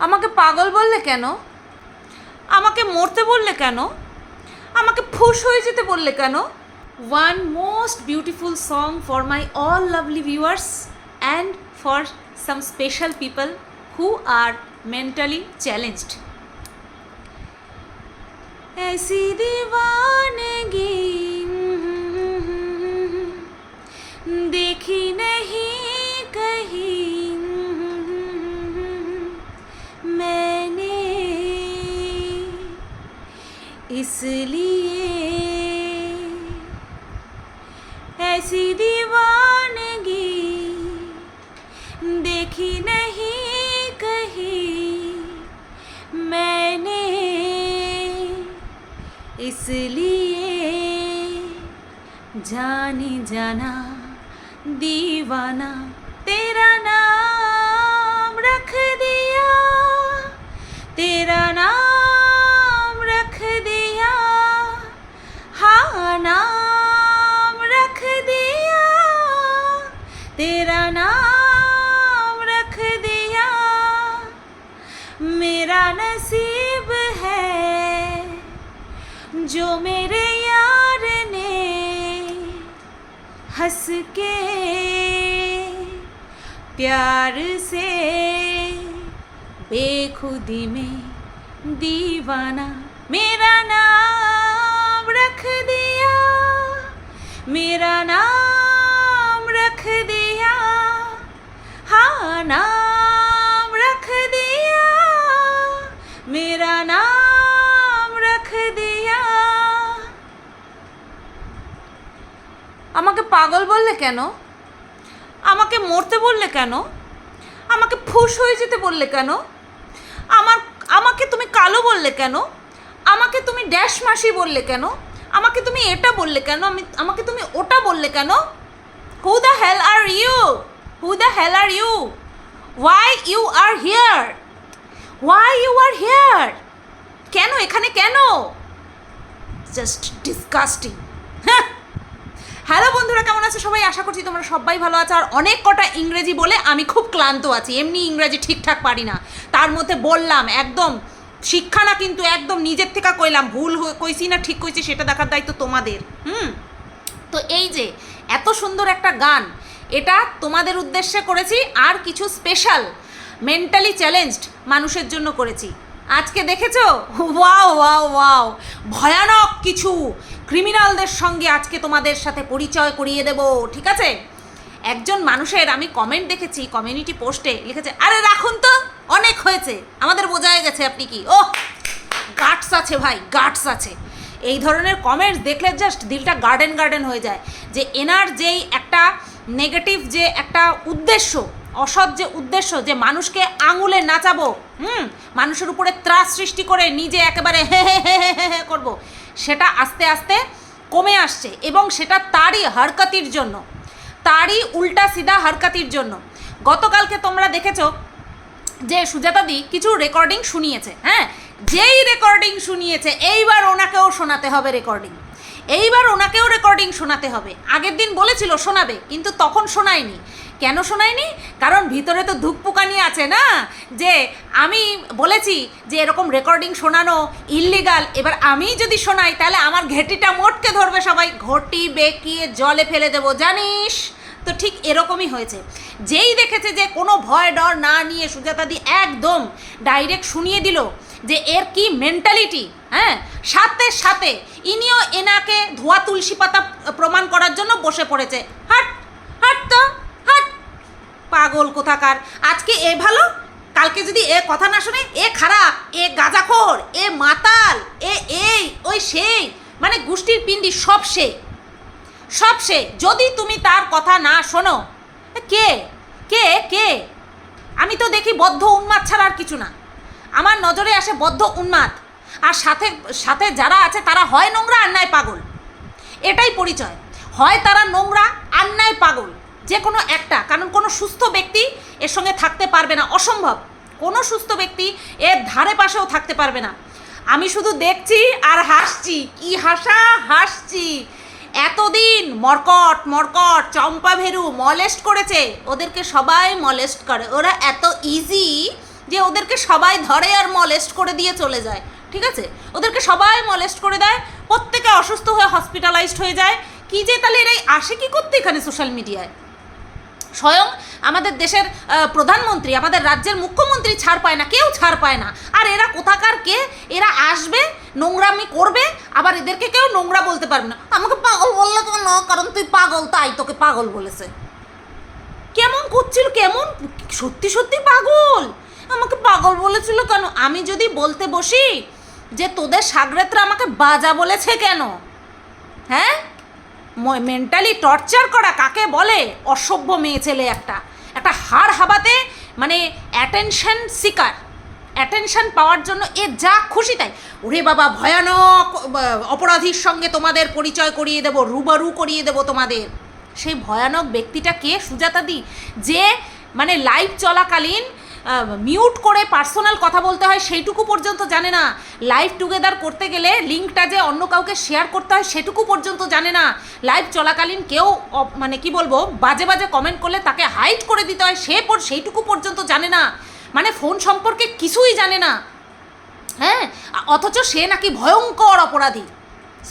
আমাকে পাগল বললে কেন আমাকে মরতে বললে কেন আমাকে ফুস হয়ে যেতে বললে কেন one most beautiful song for my all lovely viewers and for some special people who are mentally challenged ऐसी दीवानगी देखी नहीं इसलिए ऐसी दीवानगी देखी नहीं कहीं मैंने इसलिए जाने जाना दीवाना तेरा नाम रख दिया, तेरा नाम जो मेरे यार ने हंस के प्यार से बेखुदी में दीवाना मेरा नाम रख दिया, मेरा नाम रख दिया हाँ नाम रख दिया, मेरा नाम আমাকে পাগল বললে কেন? আমাকে মরতে বললে কেন? আমাকে ফুস হয়ে যেতে বললে কেন? আমার, আমাকে তুমি কালো বললে কেন? আমাকে তুমি ড্যাশ মাসি বললে কেন? আমাকে তুমি এটা বললে কেন? আমি, আমাকে তুমি ওটা বললে কেন? Who the hell are you who the hell are you why you are here why you are here কেন? এখানে কেন? জাস্ট ডিসকাস্টিং হ্যালো বন্ধুরা, কেমন আছো সবাই? আশা করছি তোমরা সবাই ভালো আছো। আর অনেক কটা ইংরেজি বলে আমি খুব ক্লান্ত আছি। এমনি ইংরেজি ঠিকঠাক পারি না। তার মধ্যে বললাম, একদম শিক্ষা না কিন্তু একদম নিজের থেকে কইলাম, ভুল কইছি না ঠিক কইছি সেটা দেখার দায়িত্ব তোমাদের। হুম? তো এই যে, এত সুন্দর একটা গান। এটা তোমাদের উদ্দেশ্যে করেছি, আর কিছু স্পেশাল মেন্টালি চ্যালেঞ্জড মানুষের জন্য করেছি। আজকে দেখেছ? Wow wow wow. ভয়ানক কিছু। ক্রিমিনালদের সঙ্গে আজকে তোমাদের সাথে পরিচয় করিয়ে দেব, ঠিক আছে? একজন মানুষের, আমি কমেন্ট দেখেছি কমিউনিটি পোস্টে লিখেছে, আরে রাখুন তো, অনেক হয়েছে, আমাদের বোঝা হয়ে গেছে আপনি কি। ও গার্ডস আছে ভাই গার্ডস আছে। এই ধরনের কমেন্টস দেখলে জাস্ট দিলটা গার্ডেন গার্ডেন হয়ে যায়, যে এনার যেই একটা নেগেটিভ যে একটা উদ্দেশ্য, অসৎ যে উদ্দেশ্য, যে মানুষকে আঙুলে নাচাবো, হুম? মানুষের উপরে ত্রাস সৃষ্টি করে নিজে একেবারে হে হে হে হে হে সেটা আস্তে আস্তে কমে আসছে এবং সেটা তারই হরকতির জন্য, তারই উল্টা সিধা হরকতির জন্য। গতকালকে তোমরা দেখেছ যে সুজাতাদি কিছু রেকর্ডিং শুনিয়েছে হ্যাঁ? যেই রেকর্ডিং শুনিয়েছে, এইবার ওনাকেও শোনাতে হবে রেকর্ডিং এইবার ওনাকেও রেকর্ডিং শোনাতে হবে। আগের দিন বলেছিল শোনাবে, কিন্তু তখন শোনায়নি। কেন শোনায়নি? কারণ ভিতরে তো ধুকপুকানি আছে না? যে আমি বলেছি যে এরকম রেকর্ডিং শোনানো ইল্লিগাল, এবার আমি যদি শোনাই, তাহলে আমার ঘেটিটা মোটকে ধরবে সবাই। ঘটি বেঁকিয়ে জলে ফেলে দেবো, জানিস? তো ঠিক এরকমই হয়েছে। যেই দেখেছে যে কোনো ভয় ডর না নিয়ে সুজাতাদি একদম ডাইরেক্ট শুনিয়ে দিল যে এর কি মেন্টালিটি হ্যাঁ? সাথে সাথে ইনিও এনাকে ধোয়া তুলসী পাতা প্রমাণ করার জন্য বসে পড়েছে। হাট হাট তো। পাগল কোথাকার? আজকে এ ভালো? কালকে যদি এ কথা না শোনে, এ খারাপ, এ গাজাখোর, এ মাতাল, এ এই, ওই সেই মানে গোষ্ঠীর পিণ্ডি সব সে। সব সে, যদি তুমি তার কথা না শোনো। কে? কে? কে? আমি তো দেখি বদ্ধ উন্মাদ ছাড়া আর কিছু না। আমার নজরে আসে বদ্ধ উন্মাদ। আর সাথে সাথে যারা আছে তারা হয় নোংরা, আর নয় পাগল। এটাই পরিচয়। হয় তারা নোংরা, আর নয় পাগল। যে কোনো একটা, কারণ কোনো সুস্থ ব্যক্তি এর সঙ্গে থাকতে পারবে না। অসম্ভব। কোনো সুস্থ ব্যক্তি এর ধারে পাশেও থাকতে পারবে না। আমি শুধু দেখছি আর হাসছি। কি হাসা, হাসছি। এতদিন মরকট মরকট, চম্পা ভেরু মলেস্ট করেছে। ওদেরকে সবাই মলেস্ট করে। ওরা এত ইজি যে ওদেরকে সবাই ধরে আর মলেস্ট করে দিয়ে চলে যায়। ঠিক আছে? ওদেরকে সবাই মলেস্ট করে দেয়। প্রত্যেকে অসুস্থ হয়ে হসপিটালাইজড হয়ে যায়। কি যে তাহলে এরাই আসে কি করতে এখানে সোশ্যাল মিডিয়ায় স্বয়ং আমাদের দেশের প্রধানমন্ত্রী, আমাদের রাজ্যের মুখ্যমন্ত্রী ছাড় পায় না, কেউ ছাড় পায় না। আর এরা কোথাকার কে? এরা আসবে, নোংরামি করবে, আবার এদেরকে কেউ নোংরা বলতে পারবে না। আমাকে পাগল বললে কেন কারণ তুই পাগল, তাই তোকে পাগল বলেছে। কেমন করছিল, কেমন? সত্যি সত্যি পাগল। আমাকে পাগল বলেছিল কেন? আমি যদি বলতে বসি যে তোদের সাগরেতরা আমাকে বাজা বলেছে কেন? হ্যাঁ? মেন্টালি টর্চার করা কাকে বলে? অসভ্য মেয়ে ছেলে একটা। একটা হাড় হাবাতে মানে অ্যাটেনশন শিকার অ্যাটেনশন পাওয়ার জন্য এ যা খুশি তাই। ওরে বাবা, ভয়ানক অপরাধীর সঙ্গে তোমাদের পরিচয় করিয়ে দেব, রুবারু করিয়ে দেব তোমাদের। সেই ভয়ানক ব্যক্তিটা কে সুজাতা দি যে মানে লাইভ চলাকালীন মিউট করে পার্সোনাল কথা বলতে হয়, সেইটুকু পর্যন্ত জানে না। লাইভ টুগেদার করতে গেলে লিঙ্কটা যে অন্য কাউকে শেয়ার করতে হয়, সেটুকু পর্যন্ত জানে না। লাইভ চলাকালীন কেউ মানে কি বলব, বাজে বাজে কমেন্ট করলে তাকে হাইট করে দিতে হয়, সে পর, সেইটুকু পর্যন্ত জানে না। মানে ফোন সম্পর্কে কিছুই জানে না। হ্যাঁ? অথচ সে নাকি ভয়ঙ্কর অপরাধী।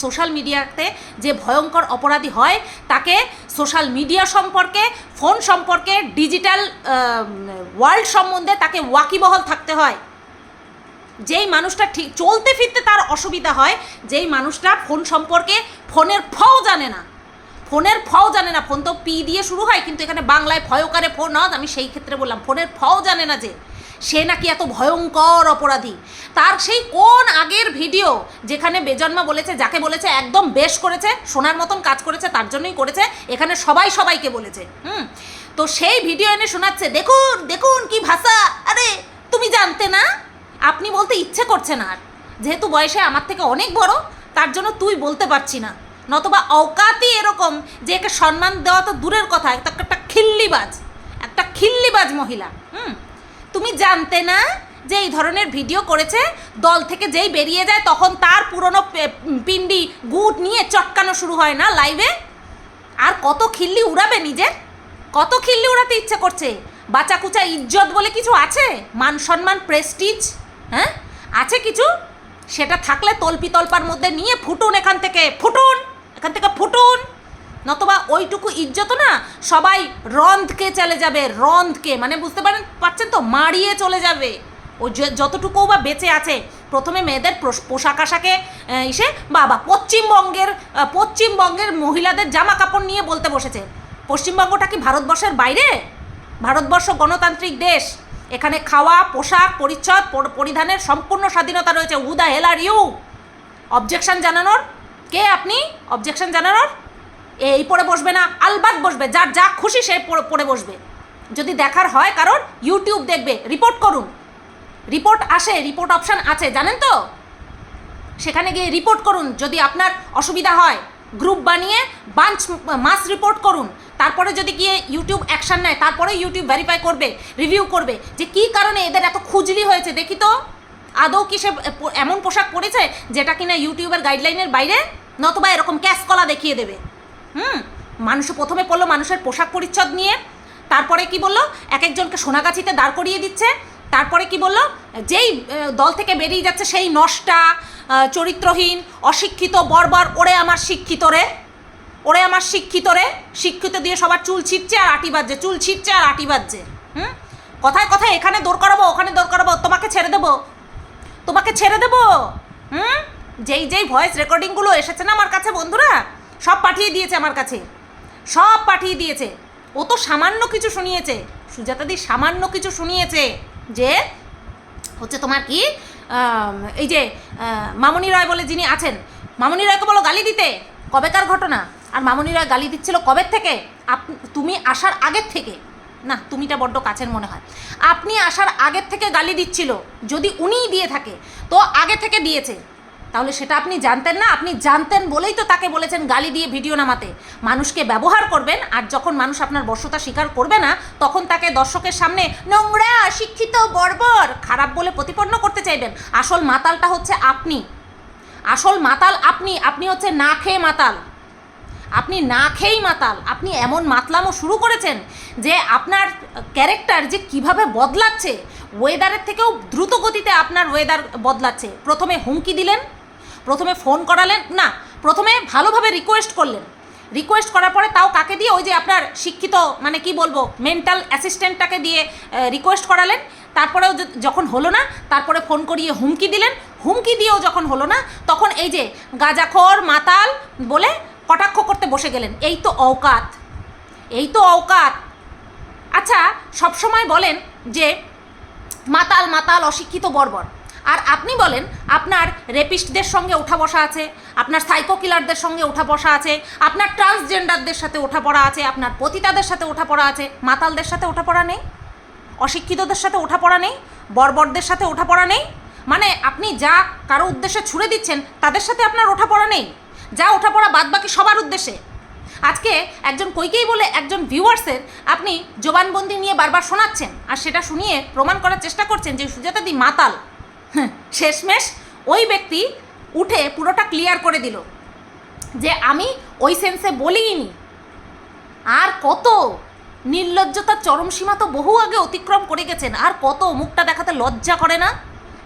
সোশ্যাল মিডিয়াতে যে ভয়ঙ্কর অপরাধী হয়, তাকে সোশ্যাল মিডিয়া সম্পর্কে, ফোন সম্পর্কে, ডিজিটাল ওয়ার্ল্ড সম্বন্ধে তাকে ওয়াকিবহল থাকতে হয়। যেই মানুষটা ঠিক, চলতে ফিরতে তার অসুবিধা হয়, যেই মানুষটা ফোন সম্পর্কে ফোনের ফও জানে না। ফোনের ফও জানে না, ফোন তো পি দিয়ে শুরু হয়, কিন্তু এখানে বাংলায় ফয়কারে ফোন নদ আমি সেই ক্ষেত্রে বললাম, ফোনের ফও জানে না যে সে নাকি এত ভয়ঙ্কর অপরাধী। তার সেই কোন আগের ভিডিও যেখানে বেজন্মা বলেছে, যাকে বলেছে, একদম বেশ করেছে, সোনার মতন কাজ করেছে, তার জন্যই করেছে, এখানে সবাই সবাইকে বলেছে, হুম? তো সেই ভিডিও এনে শোনাচ্ছে, দেখুন দেখুন কি ভাষা। আরে, তুমি জানতে না? আপনি বলতে ইচ্ছে করছে না আর। যেহেতু বয়সে আমার থেকে অনেক বড়, তার জন্য তুই বলতে পারছি না। নতবা অকাতই এরকম যে একে সম্মান দেওয়া তো দূরের কথা, একটা একটা খিল্লিবাজ একটা খিল্লিবাজ মহিলা, হুম? তুমি জানতে না যে এই ধরনের ভিডিও করেছে? দল থেকে যেই বেরিয়ে যায়, তখন তার পুরনো পিন্ডি গুট নিয়ে চটকানো শুরু হয় না লাইভে? আর কত খিল্লি উড়াবে নিজের? কত খিল্লি উড়াতে ইচ্ছে করছে? বাঁচা কুচা ইজ্জত বলে কিছু আছে? মান সম্মান প্রেস্টিজ হ্যাঁ? আছে কিছু? সেটা থাকলে তল্পি তল্পার মধ্যে নিয়ে ফুটুন এখান থেকে। ফুটুন! এখান থেকে ফুটুন! নতবা ওইটুকু ইজ্জত না, সবাই রন্ধকে চলে যাবে, রন্ধকে। মানে বুঝতে পারেন, পাচ্ছেন তো? মারিয়ে চলে যাবে। ও যতটুকু বা বেঁচে আছে, প্রথমে মেয়েদের পোশ- পোশাক আশাকে ইসে বাবা পশ্চিমবঙ্গের পশ্চিমবঙ্গের মহিলাদের জামা কাপড় নিয়ে বলতে বসেছে। পশ্চিমবঙ্গটা কি ভারতবর্ষের বাইরে? ভারতবর্ষ গণতান্ত্রিক দেশ। এখানে খাওয়া, পোশাক, পরিচ্ছদ পরিধানের সম্পূর্ণ স্বাধীনতা রয়েছে। উদা the hell are you. Objection জানানোর? কে আপনি? অবজেকশন জানানোর? এই পড়ে বসবে না, আলবাত বসবে, যার যা খুশি সে পড়ে বসবে। যদি দেখার হয় কারণ ইউটিউব দেখবে রিপোর্ট করুন। রিপোর্ট আসে রিপোর্ট অপশান আছে, জানেন তো? সেখানে গিয়ে রিপোর্ট করুন, যদি আপনার অসুবিধা হয় গ্রুপ বানিয়ে বাঞ্চ মাস রিপোর্ট করুন। তারপরে যদি গিয়ে ইউটিউব অ্যাকশান নেয়, তারপরে ইউটিউব ভেরিফাই করবে রিভিউ করবে, যে কী কারণে এদের এত খুজলি হয়েছে, দেখি তো। আদৌ কি সে এমন পোশাক পরেছে, যেটা কিনা ইউটিউবের গাইডলাইনের বাইরে, নতবা এরকম ক্যাশ কলা দেখিয়ে দেবে। হুম, মানুষ প্রথমে পড়ল মানুষের পোশাক পরিচ্ছদ নিয়ে, তারপরে কি বলল? এক একজনকে সোনাগাছিতে দাঁড় করিয়ে দিচ্ছে, তারপরে কি বলল? যেই দল থেকে বেরিয়ে যাচ্ছে সেই নষ্টা চরিত্রহীন, অশিক্ষিত, বর্বর, ওরে আমার শিক্ষিত রে, ওরে আমার শিক্ষিত রে, শিক্ষিত দিয়ে সবার চুল ছিটছে আর আটি বাজছে, চুল ছিটছে আর আটি বাজছে, হুম? কথায় কথায় এখানে দৌড় করাবো, ওখানে দৌড় করাবো, তোমাকে ছেড়ে দেবো, তোমাকে ছেড়ে দেবো, হুম? যেই যেই ভয়েস রেকর্ডিংগুলো এসেছে না আমার কাছে বন্ধুরা সব পাঠিয়ে দিয়েছে আমার কাছে। সব পাঠিয়ে দিয়েছে। ও তো সামান্য কিছু শুনিয়েছে। সুজাতাদি সামান্য কিছু শুনিয়েছে যে, হচ্ছে তোমার কি এই যে মামনি রায় বলে যিনি আছেন, মামনি রায়কে বলো গালি দিতে। কবেকার ঘটনা? আর মামনি রায় গালি দিচ্ছিল কবের থেকে? আপ, তুমি আসার আগের থেকে। না, তুমিটা বড্ড কাছের মনে হয়। আপনি আসার আগের থেকে গালি দিচ্ছিল। যদি উনিই দিয়ে থাকে, তো আগে থেকে দিয়েছে। তাহলে সেটা আপনি জানতেন না। আপনি জানতেন বলেই তো তাকে বলেছেন গালি দিয়ে ভিডিও নামাতে। মানুষকে ব্যবহার করবেন আর যখন মানুষ আপনার বর্ষতা স্বীকার করবে না, তখন তাকে দর্শকের সামনে নোংরা, শিক্ষিত, বর্বর, খারাপ বলে প্রতিপন্ন করতে চাইবেন। আসল মাতালটা হচ্ছে আপনি। আসল মাতাল আপনি। আপনি হচ্ছে না খেয়ে মাতাল। আপনি না খেয়েই মাতাল। আপনি এমন মাতলামো শুরু করেছেন যে আপনার ক্যারেক্টার যে কীভাবে বদলাচ্ছে ওয়েদারের থেকেও দ্রুত গতিতে আপনার ওয়েদার বদলাচ্ছে। প্রথমে হুমকি দিলেন প্রথমে ফোন করালেন, না, প্রথমে ভালোভাবে রিকোয়েস্ট করলেন। রিকোয়েস্ট করার পরে তাও কাকে দিয়ে? ওই যে আপনার শিক্ষিত মানে কি বলব মেন্টাল অ্যাসিস্ট্যান্টটাকে দিয়ে রিকোয়েস্ট করালেন। তারপরেও যখন হলো না, তারপরে ফোন করিয়ে হুমকি দিলেন। হুমকি দিয়েও যখন হলো না, তখন এই যে গাজাখর মাতাল বলে কটাক্ষ করতে বসে গেলেন। এই তো অওকাত, এই তো অওকাত। আচ্ছা সবসময় বলেন যে মাতাল মাতাল, অশিক্ষিত, বর্বর। আর আপনি বলেন, আপনার রেপিস্টদের সঙ্গে ওঠা বসা আছে, আপনার সাইকো কিলারদের সঙ্গে ওঠা বসা আছে, আপনার ট্রান্সজেন্ডারদের সাথে ওঠা পড়া আছে, আপনার পতিতাদের সাথে ওঠা পড়া আছে, মাতালদের সাথে ওঠা পড়া নেই? অশিক্ষিতদের সাথে ওঠা পড়া নেই? বর্বরদের সাথে ওঠা পড়া নেই? মানে আপনি যা কারও উদ্দেশ্যে ছুড়ে দিচ্ছেন, তাদের সাথে আপনার ওঠা পড়া নেই? যা ওঠা পড়া বাদ বাকি সবার উদ্দেশ্যে। আজকে একজন কইকেই বলে একজন ভিউয়ার্সের আপনি জবানবন্দি নিয়ে বারবার শোনাচ্ছেন, আর সেটা শুনিয়ে প্রমাণ করার চেষ্টা করছেন যে সুজাতাদি মাতাল। শেষমেশ ওই ব্যক্তি উঠে পুরোটা ক্লিয়ার করে দিল যে আমি ওই সেন্সে বলিনি। আর কত নির্লজ্জতার চরম সীমা তো বহু আগে অতিক্রম করে গেছেন। আর কত মুখটা দেখাতে লজ্জা করে না?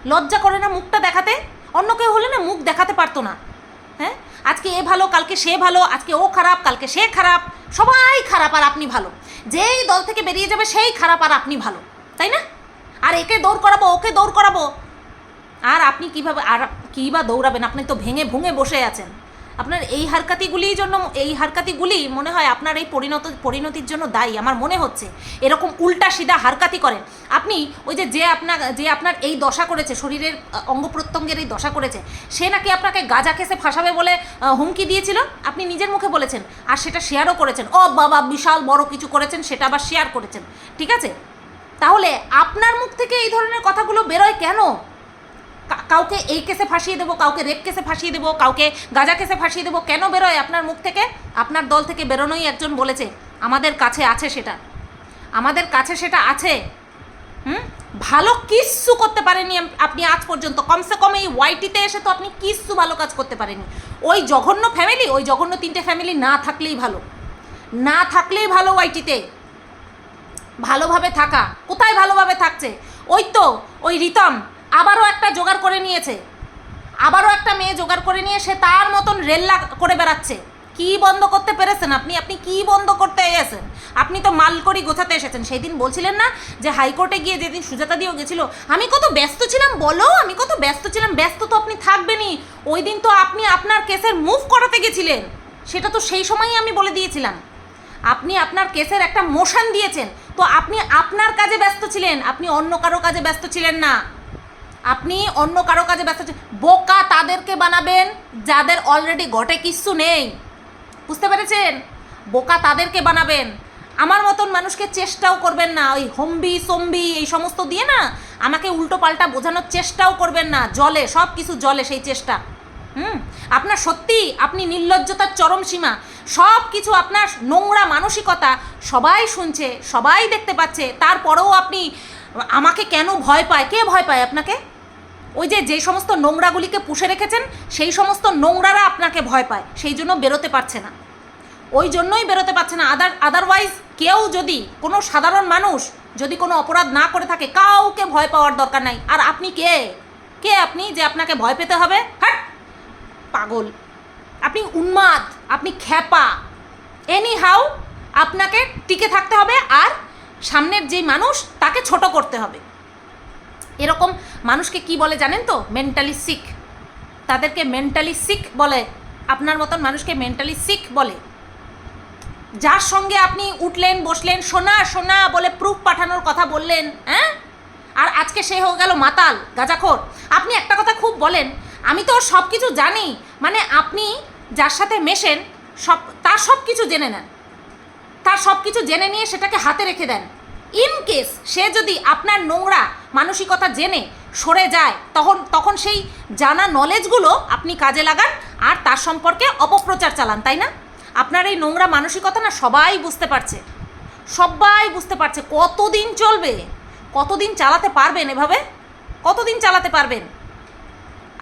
লজ্জা করে না মুখটা দেখাতে? অন্য কেউ হলে না মুখ দেখাতে পারতো না। হ্যাঁ? আজকে এ ভালো, কালকে সে ভালো, আজকে ও খারাপ, কালকে সে খারাপ, সবাই খারাপ আর আপনি ভালো। যেই দল থেকে বেরিয়ে যাবে সেই খারাপ আর আপনি ভালো। তাই না? আর একে দৌড় করাবো, ওকে দৌড় করাবো। আর আপনি কীভাবে আর কী বা দৌড়াবেন? আপনি তো ভেঙে ভুঙে বসে আছেন। আপনার এই হারকাতিগুলির জন্য এই হারকাতিগুলি মনে হয় আপনার এই পরিণত পরিণতির জন্য দায়ী। আমার মনে হচ্ছে এরকম উল্টা সিধা হারকাতি করেন। আপনি ওই যে যে আপনার যে আপনার এই দশা করেছে, শরীরের অঙ্গ প্রত্যঙ্গের এই দশা করেছে, সে নাকি আপনাকে গাজা কেসে ফাঁসাবে বলে হুমকি দিয়েছিল? আপনি নিজের মুখে বলেছেন। আর সেটা শেয়ারও করেছেন। ও বাবা, বিশাল বড় কিছু করেছেন, সেটা আবার শেয়ার করেছেন। ঠিক আছে? তাহলে আপনার মুখ থেকে এই ধরনের কথাগুলো বেরোয় কেন? কাউকে এই কেসে ফাঁসিয়ে দেবো, কাউকে রেপ কেসে ফাঁসিয়ে দেবো, কাউকে গাজা কেসে ফাঁসিয়ে দেবো, কেন বেরোয় আপনার মুখ থেকে? আপনার দল থেকে বেরোনোই একজন বলেছে, আমাদের কাছে আছে সেটা। আমাদের কাছে সেটা আছে। হুম? ভালো কিচ্ছু করতে পারেনি আপনি আজ পর্যন্ত। কমসে কম এই ওয়াইটিতে এসে তো আপনি কিচ্ছু ভালো কাজ করতে পারেনি। ওই জঘন্য ফ্যামিলি ওই জঘন্য তিনটে ফ্যামিলি না থাকলেই ভালো। না থাকলেই ভালো ওয়াইটিতে। ভালোভাবে থাকা। কোথায় ভালোভাবে থাকছে? ওই তো, ওই রিতম। আবারও একটা জোগাড় করে নিয়েছে। আবারও একটা মেয়ে জোগাড় করে নিয়ে সে তার মতন রেল্লা করে বেড়াচ্ছে। কি বন্ধ করতে পেরেছেন আপনি? আপনি কি বন্ধ করতে এসেছেন? আপনি তো মালকড়ি গোছাতে এসেছেন। সেই দিন বলছিলেন না যে হাইকোর্টে গিয়ে যেদিন সুজাতা দিয়েও গেছিল, আমি কত ব্যস্ত ছিলাম বলো? আমি কত ব্যস্ত ছিলাম? ব্যস্ত তো আপনি থাকবেনই। ওই দিন তো আপনি আপনার কেসের মুভ করাতে গেছিলেন। সেটা তো সেই সময়ই আমি বলে দিয়েছিলাম। আপনি আপনার কেসের একটা মোশন দিয়েছেন। তো আপনি আপনার কাজে ব্যস্ত ছিলেন। আপনি অন্য কারও কাজে ব্যস্ত ছিলেন না। আপনি অন্য কারও কাজে ব্যস্ত বোকা তাদেরকে বানাবেন যাদের অলরেডি ঘটে কিচ্ছু নেই। বুঝতে পেরেছেন? বোকা তাদেরকে বানাবেন। আমার মতন মানুষকে চেষ্টাও করবেন না, ওই হম্বি সম্বি এই সমস্ত দিয়ে না, আমাকে উল্টো পাল্টা বোঝানোর চেষ্টাও করবেন না। জলে, সব কিছু জলে সেই চেষ্টা। হুম? আপনার সত্যি, আপনি নির্লজ্জতার চরম সীমা। সব কিছু আপনার নোংরা মানসিকতা সবাই শুনছে, সবাই দেখতে পাচ্ছে। তারপরেও আপনি আমাকে কেন ভয় পায়? কে ভয় পায় আপনাকে? ওই যে যে সমস্ত নোংরাগুলিকে পুষে রেখেছেন, সেই সমস্ত নোংরারা আপনাকে ভয় পায়। সেই জন্য বেরোতে পারছে না। ওই জন্যই বেরোতে পারছে না। আদার আদারওয়াইজ কেউ যদি, কোনো সাধারণ মানুষ যদি কোনো অপরাধ না করে থাকে, কাউকে ভয় পাওয়ার দরকার নাই। আর আপনি কে? কে আপনি যে আপনাকে ভয় পেতে হবে? হ্যাঁ? পাগল। আপনি উন্মাদ, আপনি খ্যাপা। এনি হাউ আপনাকে টিকে থাকতে হবে আর সামনের যেই মানুষ, তাকে ছোট করতে হবে। এরকম মানুষকে কি বলে জানেন তো? মেন্টালি সিক তাদেরকে মেন্টালি সিক বলে। আপনার মতন মানুষকে মেন্টালি সিক বলে। যার সঙ্গে আপনি উঠলেন, বসলেন, সোনা সোনা বলে প্রুফ পাঠানোর কথা বললেন হ্যাঁ? আর আজকে সে হয়ে গেল মাতাল, গাজাখোর। আপনি একটা কথা খুব বলেন, আমি তো সব কিছু জানি। মানে আপনি যার সাথে মেশেন, সব, তার সব কিছু জেনে নেন। তার সব কিছু জেনে নিয়ে সেটাকে হাতে রেখে দেন। ইন কেস সে যদি আপনার নোংরা মানসিকতা জেনে সরে যায়, তখন তখন সেই জানা নলেজগুলো আপনি কাজে লাগান আর তার সম্পর্কে অপপ্রচার চালান, তাই না? আপনার এই নোংরা মানসিকতা না সবাই বুঝতে পারছে। সবাই বুঝতে পারছে কতদিন চলবে, কতদিন চালাতে পারবেন এভাবে? কতদিন চালাতে পারবেন?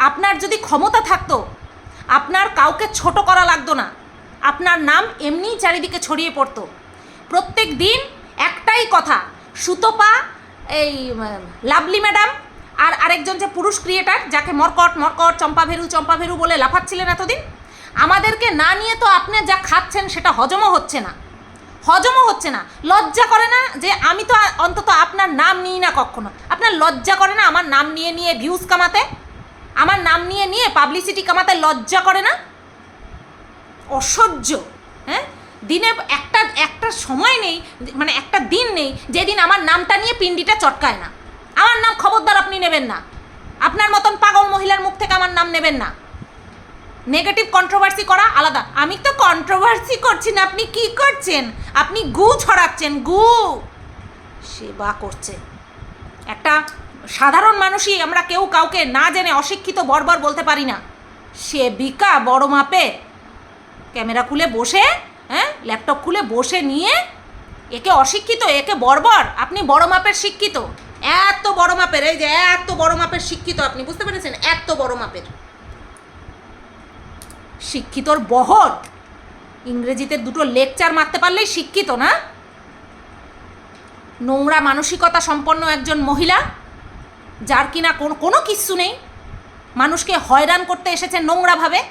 আপনার যদি ক্ষমতা থাকতো, আপনার কাউকে ছোট করা লাগতো না, আপনার নাম এমনিই চারিদিকে ছড়িয়ে পড়তো। প্রত্যেক দিন একটাই কথা সুতপা এই লাভলি ম্যাডাম আর আরেকজন যে পুরুষ ক্রিয়েটার, যাকে মরকট মরকট চম্পা ভেরু চম্পা ভেরু বলে লাফাচ্ছিলেন এতদিন, আমাদেরকে না নিয়ে তো আপনি যা খাচ্ছেন সেটা হজমও হচ্ছে না। হজমও হচ্ছে না। লজ্জা করে না যে আমি তো অন্তত আপনার নাম নিই না কখনো। আপনার লজ্জা করে না আমার নাম নিয়ে নিয়ে ভিউজ কামাতে? আমার নাম নিয়ে নিয়ে পাবলিসিটি কামাতে লজ্জা করে না? অসহ্য হ্যাঁ? দিনে একটা একটা সময় নেই মানে একটা দিন নেই, যেদিন আমার নামটা নিয়ে পিন্ডিটা চটকায় না। আমার নাম খবরদার আপনি নেবেন না। আপনার মতন পাগল মহিলার মুখ থেকে আমার নাম নেবেন না। নেগেটিভ কন্ট্রোভার্সি করা আলাদা। আমি তো কন্ট্রোভার্সি করছি না, আপনি কি করছেন? আপনি গু ছড়াচ্ছেন, গু। সেবা করছে। একটা সাধারণ মানুষই আমরা কেউ কাউকে না জেনে অশিক্ষিত বর্বর বলতে পারি না। সেবিকা বড় মাপে ক্যামেরা খুলে বসে হ্যাঁ? ল্যাপটপ খুলে বসে নিয়ে একে অশিক্ষিত, একে বর্বর। আপনি বড় মাপের শিক্ষিত। এত বড় মাপের, এই যে এত বড় মাপের শিক্ষিত আপনি, বুঝতে পেরেছেন? এত বড় মাপের। শিক্ষিতর বহর। ইংরেজিতে দুটো লেকচার মারতে পারলেই শিক্ষিত, না? নোংরা মানসিকতা সম্পন্ন একজন মহিলা, যার কিনা কোনো কোনো কিচ্ছু নেই। মানুষকে হয়রান করতে এসেছে নোংরাভাবে।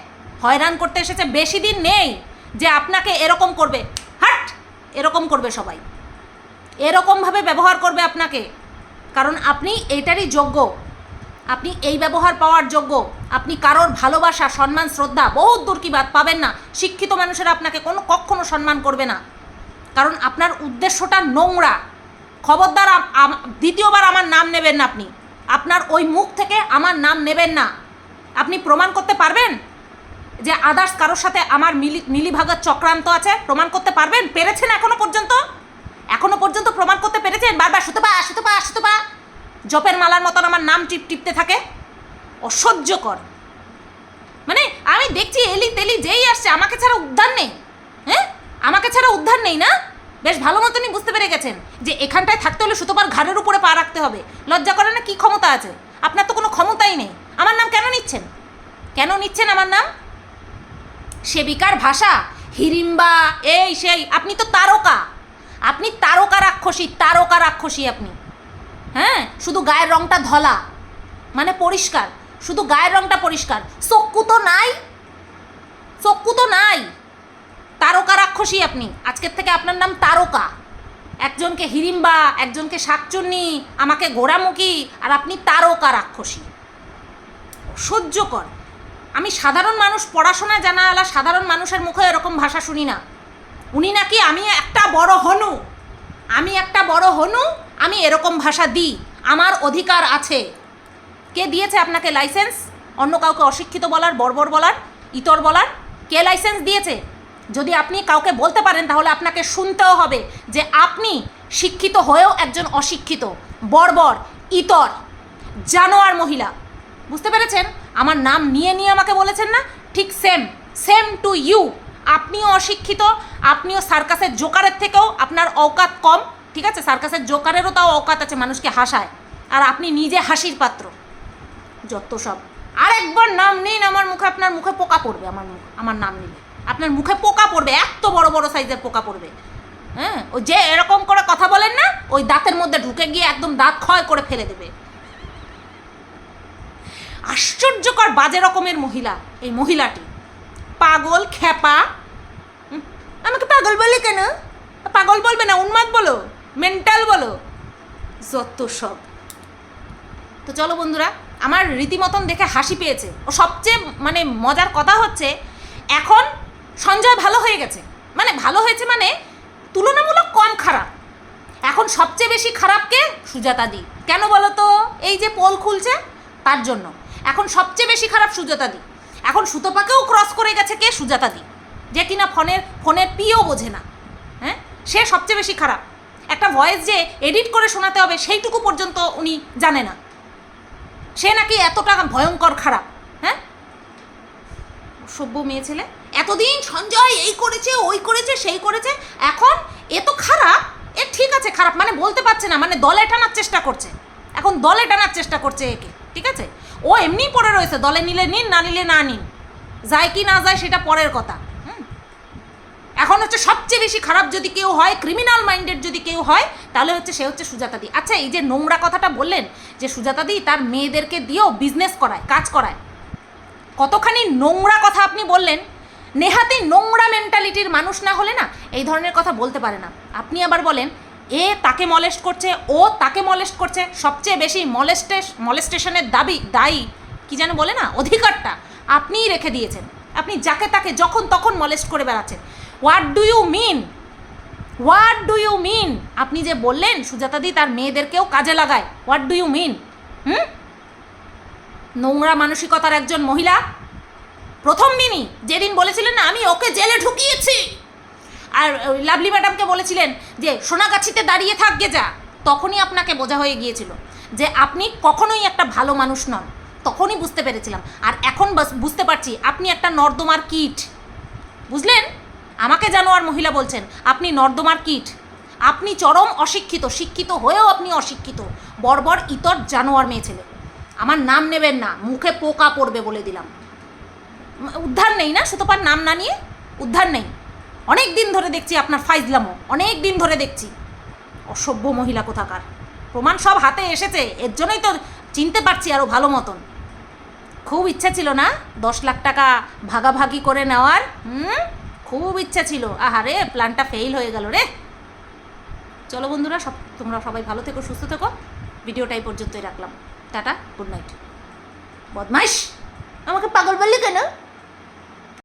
হয়রান করতে এসেছে বেশি দিন নেই। যে আপনাকে এরকম করবে, হাট, এরকম করবে সবাই। এরকমভাবে ব্যবহার করবে আপনাকে। কারণ আপনি এইটারই যোগ্য। আপনি এই ব্যবহার পাওয়ার যোগ্য। আপনি কারোর ভালোবাসা, সম্মান, শ্রদ্ধা বহুত দূর কি বাদ পাবেন না। শিক্ষিত মানুষেরা আপনাকে কোনো, কখনো সম্মান করবে না। কারণ আপনার উদ্দেশ্যটা নোংরা। খবরদার দ্বিতীয়বার আমার নাম নেবেন না আপনি। আপনার ওই মুখ থেকে আমার নাম নেবেন না। আপনি প্রমাণ করতে পারবেন? যে আদার্স কারোর সাথে আমার মিলি মিলিভাগের চক্রান্ত আছে, প্রমাণ করতে পারবেন? পেরেছেন এখনও পর্যন্ত? এখনও পর্যন্ত প্রমাণ করতে পেরেছেন? বারবার সুতপা সুতপা সুতপা। জপের মালার মতন আমার নাম টিপ, টিপতে থাকে। অসহ্যকর। মানে আমি দেখছি এলি তেলি যেই আসছে, আমাকে ছাড়া উদ্ধার নেই। হ্যাঁ? আমাকে ছাড়া উদ্ধার নেই না? বেশ ভালো মতনই বুঝতে পেরে গেছেন যে এখানটায় থাকতে হলে সুতোবার ঘাড়ের উপরে পা রাখতে হবে। লজ্জা করে না কি ক্ষমতা আছে? আপনার তো কোনো ক্ষমতাই নেই। আমার নাম কেন নিচ্ছেন? কেন নিচ্ছেন আমার নাম? সেবিকার ভাষা? হিরিম্বা, এই সেই, আপনি তো তারকা। আপনি তারকা রাক্ষসী তারকা রাক্ষসী আপনি। হ্যাঁ? শুধু গায়ের রংটা ধলা মানে পরিষ্কার। শুধু গায়ের রংটা পরিষ্কার। চক্ষু তো নাই। চক্ষু তো নাই। তারকা রাক্ষসী আপনি। আজকের থেকে আপনার নাম তারকা। একজনকে হিরিম্বা, একজনকে শাকচুন্নি, আমাকে ঘোড়ামুখী, আর আপনি তারকা রাক্ষসী। অসহ্যকর আমি সাধারণ মানুষ, পড়াশোনা জানা আলা সাধারণ মানুষের মুখে এরকম ভাষা শুনি না। উনি নাকি আমি একটা বড় হনু। আমি একটা বড় হনু, আমি এরকম ভাষা দিই। আমার অধিকার আছে। কে দিয়েছে আপনাকে লাইসেন্স? অন্য কাউকে অশিক্ষিত বলার, বর্বর বলার, ইতর বলার? কে লাইসেন্স দিয়েছে? যদি আপনি কাউকে বলতে পারেন, তাহলে আপনাকে শুনতেও হবে যে আপনি শিক্ষিত হয়েও একজন অশিক্ষিত, বর্বর, ইতর, জানোয়ার মহিলা। বুঝতে পেরেছেন? আমার নাম নিয়ে নিয়ে আমাকে বলেছেন না? ঠিক সেম সেম টু ইউ আপনিও অশিক্ষিত, আপনিও সার্কাসের জোকারের থেকেও আপনার অকাত কম, ঠিক আছে? সার্কাসের জোকারেরও তাও অকাত আছে, মানুষকে হাসায়। আর আপনি নিজে হাসির পাত্র। যত সব। আর একবার নাম নিন, আমার মুখে আপনার মুখে পোকা পড়বে, আমার মুখ, আমার নাম নিলে। আপনার মুখে পোকা পড়বে, এত বড় বড় সাইজের পোকা পড়বে। হ্যাঁ? ওই যে এরকম করে কথা বলেন না, ওই দাঁতের মধ্যে ঢুকে গিয়ে একদম দাঁত ক্ষয় করে ফেলে দেবে। আশ্চর্যকর বাজে রকমের মহিলা, এই মহিলাটি। পাগল, খ্যাপা। আমাকে পাগল বলে কেন? পাগল বলবে না, উন্মাদ বলো, মেন্টাল বলো। যত সব। তো চলো বন্ধুরা, আমার রীতিমতন দেখে হাসি পেয়েছে। ও সবচেয়ে মানে মজার কথা হচ্ছে, এখন সঞ্জয় ভালো হয়ে গেছে। মানে ভালো হয়েছে মানে তুলনামূলক কম খারাপ। এখন সবচেয়ে বেশি খারাপকে সুজাতা দি। কেন বলো তো? এই যে পোল খুলছে, তার জন্য। এখন সবচেয়ে বেশি খারাপ সুজাতা দি। এখন সুতপাকেও ক্রস করে গেছে কে? সুজাতা দি। যে কিনা ফোনের ফোনের পিও বোঝে না। হ্যাঁ? সে সবচেয়ে বেশি খারাপ। একটা ভয়েস যে এডিট করে শোনাতে হবে, সেইটুকু পর্যন্ত উনি জানে না। সে নাকি এতটা ভয়ঙ্কর খারাপ। হ্যাঁ? সভ্য মেয়ে ছেলে, এতদিন সঞ্জয় এই করেছে, ওই করেছে, সেই করেছে, এখন এ তো খারাপ, এ ঠিক আছে খারাপ মানে বলতে পারছে না মানে দলে টানার চেষ্টা করছে। এখন দলে টানার চেষ্টা করছে একে, ঠিক আছে? ও এমনিই পড়ে রয়েছে, দলে নিলে নিন, না নিলে না নিন। যায় কি না যায় সেটা পরের কথা। এখন হচ্ছে সবচেয়ে বেশি খারাপ যদি কেউ হয় ক্রিমিনাল মাইন্ডেড যদি কেউ হয়, তাহলে হচ্ছে সে হচ্ছে সুজাতাদি আচ্ছা এই যে নোংরা কথাটা বললেন, যে সুজাতাদি তার মেয়েদেরকে দিয়েও বিজনেস করায়, কাজ করায়। কতখানি নোংরা কথা আপনি বললেন। নেহাতি নোংরা মেন্টালিটির মানুষ না হলে না এই ধরনের কথা বলতে পারে না। আপনি আবার বলেন এ তাকে মলেস্ট করছে, ও তাকে মলেস্ট করছে, সবচেয়ে বেশি মলেস্টেশ মলেস্টেশনের দাবি, দায়ী, কি যেন বলে না, অধিকারটা আপনিই রেখে দিয়েছেন। আপনি যাকে তাকে যখন তখন মলেস্ট করে বেড়াচ্ছেন। What do you mean what do you mean আপনি যে বললেন সুজাতাদি তার মেয়েদেরকেও কাজে লাগায়। What do you mean hmm? নোংরা মানসিকতার একজন মহিলা, প্রথম দিনই যেদিন বলেছিলেন না, আমি ওকে জেলে ঢুকিয়েছি। আর লাভলি ম্যাডামকে বলেছিলেন যে, সোনাগাছিতে দাঁড়িয়ে থাকবে যা। তখনই আপনাকে বোঝা হয়ে গিয়েছিল যে, আপনি কখনোই একটা ভালো মানুষ নন। তখনই বুঝতে পেরেছিলাম। আর এখন বুঝতে পারছি, আপনি একটা নর্দমার কিট। বুঝলেন? আমাকে জানোয়ার মহিলা বলছেন, আপনি নর্দমার কিট। আপনি চরম অশিক্ষিত, শিক্ষিত হয়েও আপনি অশিক্ষিত। বর্বর ইতর জানোয়ার মেয়ে ছেলে। আমার নাম নেবেন না, মুখে পোকা পড়বে বলে দিলাম। উদ্ধার নেই না সুতপার নাম না নিয়ে? উদ্ধার নেই। অনেক দিন ধরে দেখছি আপনার ফাইজলামো, অনেক দিন ধরে দেখছি। অসভ্য মহিলা কোথাকার? প্রমাণ সব হাতে এসেছে, এর জন্যই তো চিনতে পারছি আরও ভালো মতন। খুব ইচ্ছা ছিল না দশ লাখ টাকা ভাগাভাগি করে নেওয়ার? হুম? খুব ইচ্ছা ছিল। আহারে, প্ল্যানটা ফেল হয়ে গেল রে। চলো বন্ধুরা, সব তোমরা সবাই ভালো থেকো, সুস্থ থেকো। ভিডিওটা এই পর্যন্তই রাখলাম। Ta ta, good night. বদমাইশ! আমাকে পাগল বললি কেন?